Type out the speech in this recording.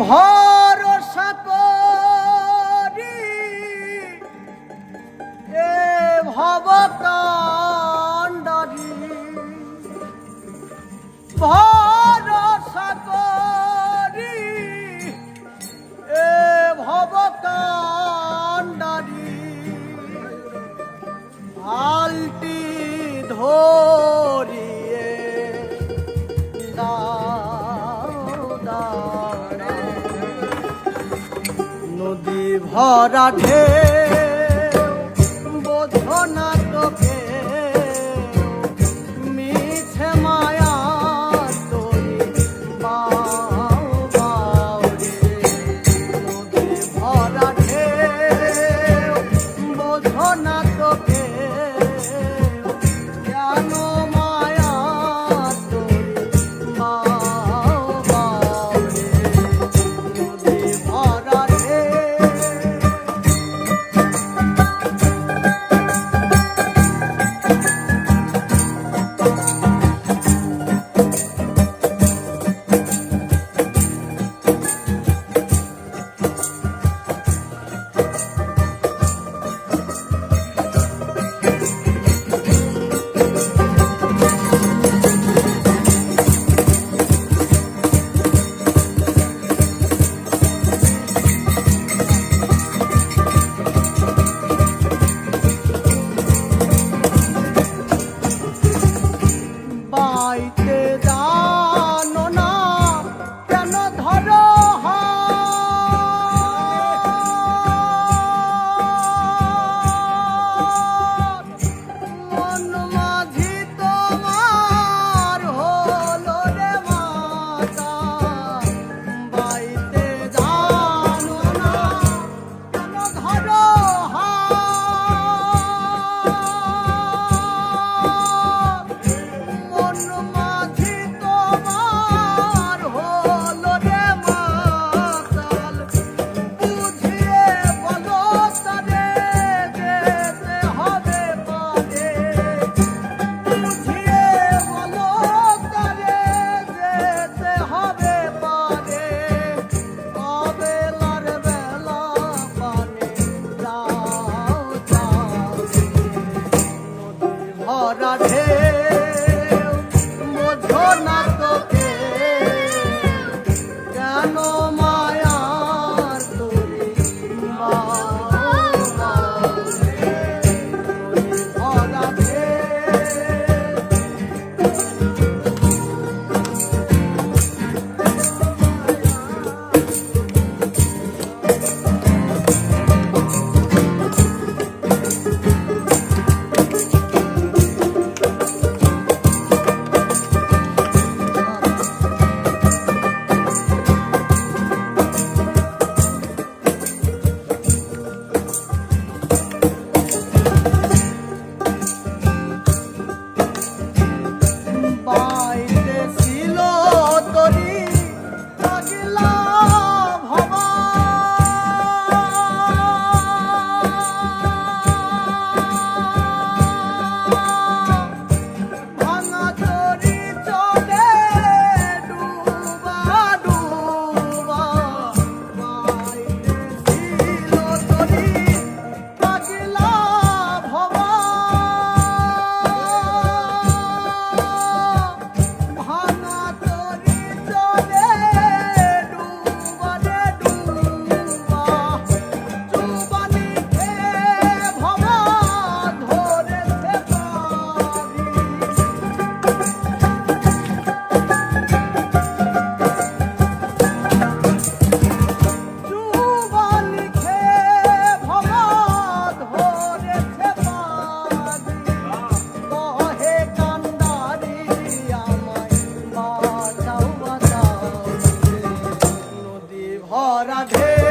ভরসা করি। এ ভবকাণ্ডারি ভরসা করি। এ ভবকাণ্ডারি আলটি ধরিয়ে ভরা ঢে বোঝো না রাধে